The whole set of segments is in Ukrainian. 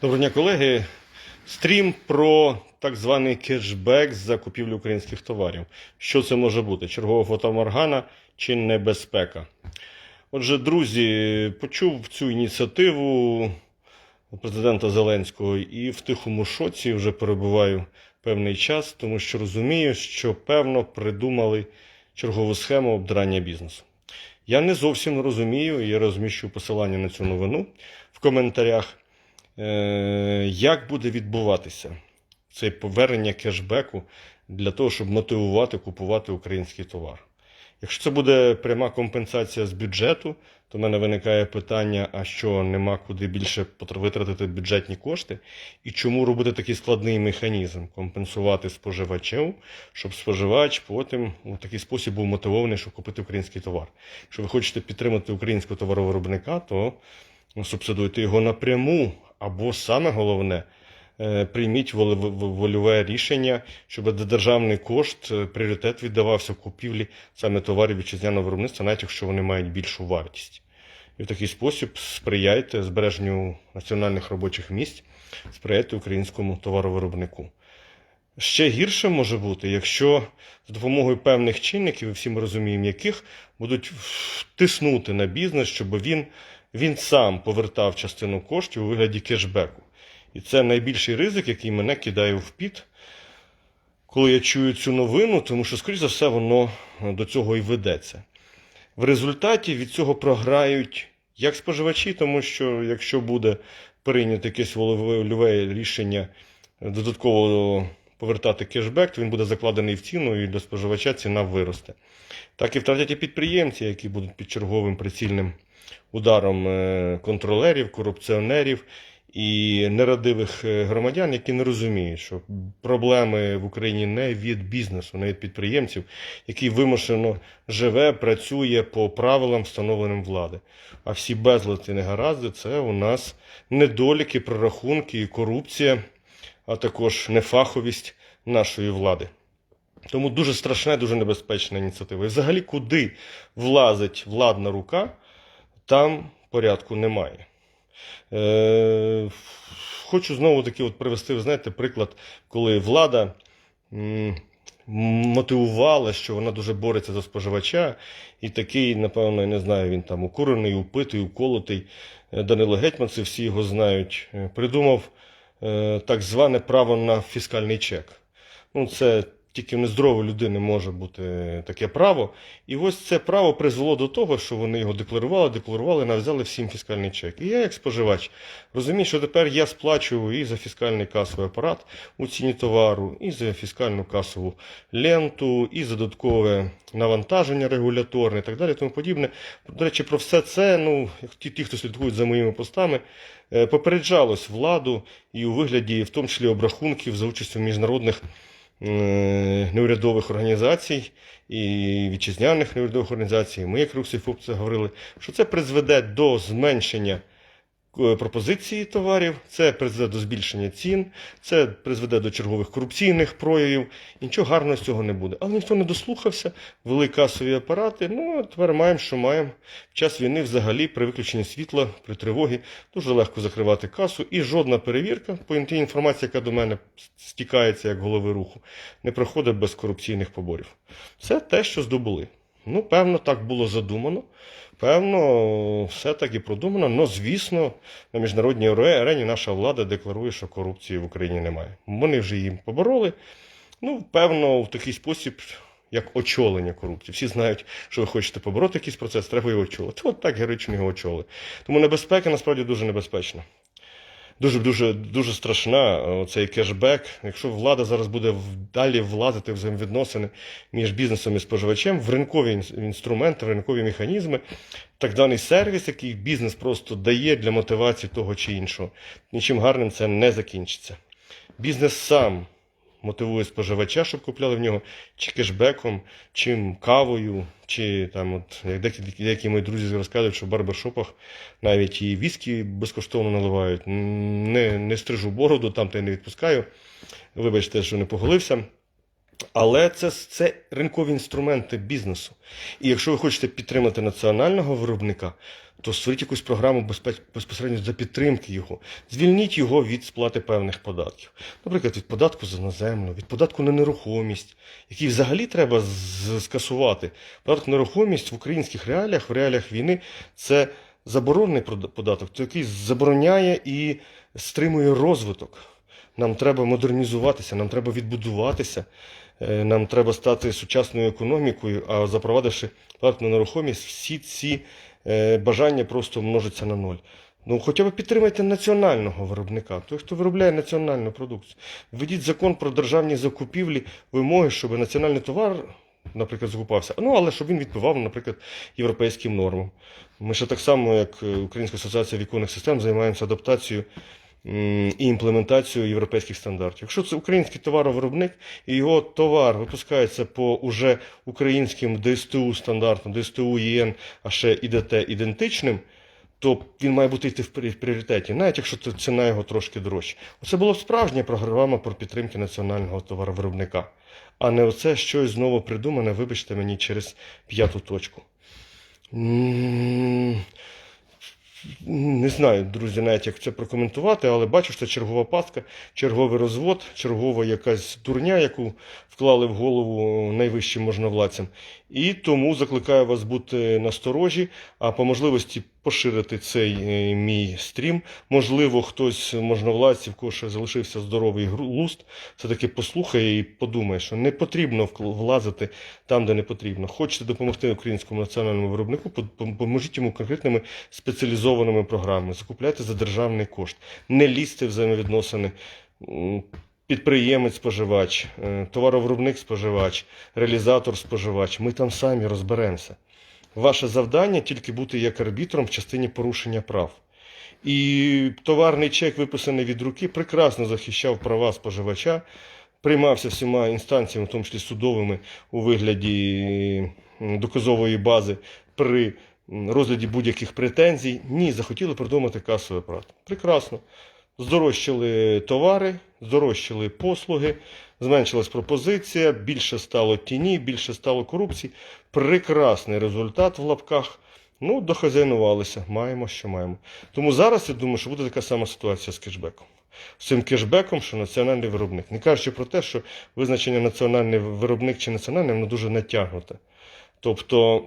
Доброго дня, колеги. Стрім про так званий кешбек за купівлю українських товарів. Що це може бути? Чергова фотоморгана чи небезпека? Отже, друзі, почув цю ініціативу президента Зеленського і в тихому шоці вже перебуваю певний час, тому що розумію, що певно придумали чергову схему обдрання бізнесу. Я не зовсім розумію, і розміщу посилання на цю новину в коментарях. Е, Як буде відбуватися це повернення кешбеку для того, щоб мотивувати купувати український товар? Якщо це буде пряма компенсація з бюджету, то в мене виникає питання: а що нема куди більше витратити бюджетні кошти? І чому робити такий складний механізм компенсувати споживачів, щоб споживач потім у такий спосіб був мотивований, щоб купити український товар? Якщо ви хочете підтримати українського товаровиробника, то ну, субсидуйте його напряму, або саме головне. е, Прийміть вольове рішення, щоб державний кошт е, пріоритет віддавався купівлі саме товарів вітчизняного виробництва, навіть якщо вони мають більшу вартість. І в такий спосіб сприяйте збереженню національних робочих місць, сприяйте українському товаровиробнику. Ще гірше може бути, якщо за допомогою певних чинників, і всі ми розуміємо, яких будуть тиснути на бізнес, щоб він, він сам повертав частину коштів у вигляді кешбеку. І це найбільший ризик, який мене кидає в піт, коли я чую цю новину, тому що, скоріш за все, воно до цього і ведеться. В результаті від цього програють як споживачі, тому що якщо буде прийнято якесь вольове рішення додатково повертати кешбек, то він буде закладений в ціну і для споживача ціна виросте. Так і втратять і підприємці, які будуть під черговим прицільним ударом е, контролерів, корупціонерів і нерадивих е, громадян, які не розуміють, що проблеми в Україні не від бізнесу, не від підприємців, який вимушено живе, працює по правилам, встановленим влади. А всі безлад і негаразди це у нас недоліки, прорахунки і корупція, а також нефаховість нашої влади. Тому дуже страшна, дуже небезпечна ініціатива. І взагалі, куди влазить владна рука, там порядку немає. Е, хочу знову таки от привести, ви знаєте, приклад, коли влада мотивувала, що вона дуже бореться за споживача, і такий, напевно, я не знаю, він там укурений, упитий, уколотий. е, Данило Гетьман, це всі його знають, е, придумав е, так зване право на фіскальний чек. Ну, це тільки в нездорової людини може бути таке право. І ось це право призвело до того, що вони його декларували, декларували, навзяли всім фіскальний чек. І я, як споживач, розумію, що тепер я сплачую і за фіскальний касовий апарат у ціні товару, і за фіскальну касову ленту, і за додаткове навантаження регуляторне і так далі, тому подібне. До речі, про все це, ну, ті, ті хто слідкують за моїми постами, е, попереджалось владу і у вигляді, в тому числі обрахунків за участю міжнародних неурядових організацій і вітчизняних неурядових організацій. Ми, як Руксіфоп, це говорили, що це призведе до зменшення е, пропозиції товарів, це призведе до збільшення цін, це призведе до чергових корупційних проявів. І нічого гарного з цього не буде. Але ніхто не дослухався, вели касові апарати. Ну, а тепер маємо, що маємо. В час війни взагалі при виключенні світла, при тривогі дуже легко закривати касу, і жодна перевірка, по тій інформації, яка до мене стікається як голови руху, не проходить без корупційних поборів. Це те, що здобули. Ну, певно, так було задумано. Певно, все так і продумано. але, звісно, на міжнародній арені наша влада декларує, що корупції в Україні немає. Вони вже її побороли. Ну, певно, в такий спосіб, як очолення корупції. Всі знають, що ви хочете побороти якийсь процес, треба його очолити. От так героїчно його очолили. Тому небезпека насправді дуже небезпечна. Дуже дуже дуже страшна е, цей кешбек. Якщо влада зараз буде далі влазити взаємовідносини між бізнесом і споживачем, в ринкові інструменти, в ринкові механізми, так даний сервіс, який бізнес просто дає для мотивації того чи іншого, нічим гарним це не закінчиться. Бізнес сам мотивує споживача, щоб купляли в нього чи кешбеком, чи кавою, чи там, от як деякі, деякі мої друзі розказують, що в барбершопах навіть і віскі безкоштовно наливають. Не, не стрижу бороду, там та й не відпускаю. Вибачте, що не поголився. Але це, це ринкові інструменти бізнесу. І якщо ви хочете підтримати національного виробника, то створіть якусь програму безпосередньо для підтримки його. Звільніть його від сплати певних податків. Наприклад, від податку за на землю, від податку на нерухомість, який взагалі треба скасувати. Податок на нерухомість в українських реаліях, в реаліях війни, це заборонений прод- податок, то який забороняє і стримує розвиток. Нам треба модернізуватися, нам треба відбудуватися, е, нам треба стати сучасною економікою, а запровадивши податок на нерухомість, всі ці бажання просто множиться на ноль. Ну, хоча б підтримайте національного виробника, той, хто виробляє національну продукцію. Введіть закон про державні закупівлі, вимоги, щоб національний товар, наприклад, закупався. Ну, але щоб він відповідав, наприклад, європейським нормам. Ми ще так само, як е, Українська асоціація віконних систем, займаємося адаптацією і імплементацією європейських стандартів. Якщо це український товаровиробник і його товар випускається по уже українським ДСТУ стандартам, ДСТУ ЄН, а ще ІДТ ідентичним, то він має бути йти в пріоритеті, навіть якщо ціна його трошки дорожча. Оце була справжня програма про підтримки національного товаровиробника, а не оце щось знову придумане, вибачте мені, через п'яту точку. Не знаю, друзі, навіть як це прокоментувати, але бачу, що це чергова пастка, черговий розвод, чергова якась дурня, яку вклали в голову найвищим можновладцям. І тому закликаю вас бути насторожі, а по можливості поширити цей е, мій стрім. Можливо, хтось можновладців, кого ще залишився здоровий глузд, все-таки послухає і подумає, що не потрібно влазити там, де не потрібно. Хочете допомогти українському національному виробнику, по- по- поможіть йому конкретними спеціалізованими програмами, закупляйте за державний кошт, не лізьте в взаємовідносини. Підприємець-споживач, е, товаровиробник-споживач, реалізатор-споживач. Ми там самі розберемося. Ваше завдання тільки бути як арбітром в частині порушення прав. І товарний чек, виписаний від руки, прекрасно захищав права споживача, приймався всіма інстанціями, в тому числі судовими, у вигляді доказової бази при розгляді будь-яких претензій. Ні, захотіли придумати касовий апарат. Прекрасно. Здорожчали товари, здорожчали послуги, зменшилась пропозиція, більше стало тіні, більше стало корупції. Прекрасний результат в лапках. Ну, дохазяйнувалися, маємо, що маємо. Тому зараз я думаю, що буде така сама ситуація з кешбеком. З цим кешбеком, що національний виробник. Не кажучи про те, що визначення національний виробник чи національний, воно дуже натягнуте. Тобто,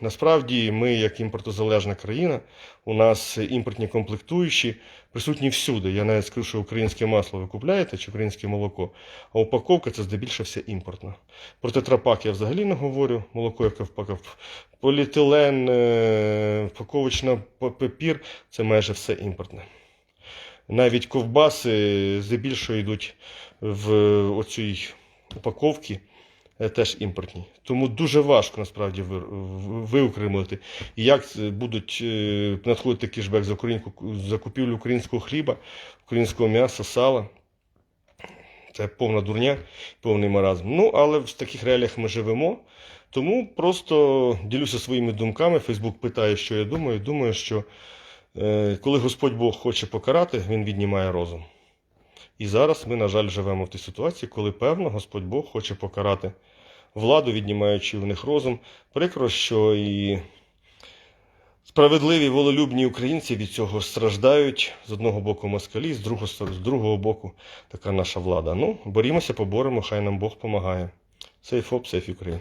насправді, ми, як імпортозалежна країна, у нас імпортні комплектуючі присутні всюди. Я навіть скажу, що українське масло ви купляєте чи українське молоко, а упаковка це здебільшого все імпортна. Про тетрапак я взагалі не говорю, молоко, яке впаковка. Поліетилен, е, упаковочна папір це майже все імпортне. Навіть ковбаси здебільшого йдуть в оцій упаковці теж імпортні. Тому дуже важко насправді виокремити, як будуть е, надходити кешбек за, українську, за купівлю українського хліба, українського м'яса, сала. Це повна дурня, повний маразм. Ну, але в таких реаліях ми живемо. Тому просто ділюся своїми думками. Фейсбук питає, що я думаю. Думаю, що е, коли Господь Бог хоче покарати, Він віднімає розум. І зараз ми, на жаль, живемо в тій ситуації, коли, певно, Господь Бог хоче покарати владу, віднімаючи в них розум. Прикро, що і справедливі волелюбні українці від цього страждають з одного боку москалі, з другого, з другого боку така наша влада. Ну, борімося, поборемо, хай нам Бог помагає. Сейф оп, сейф Україн.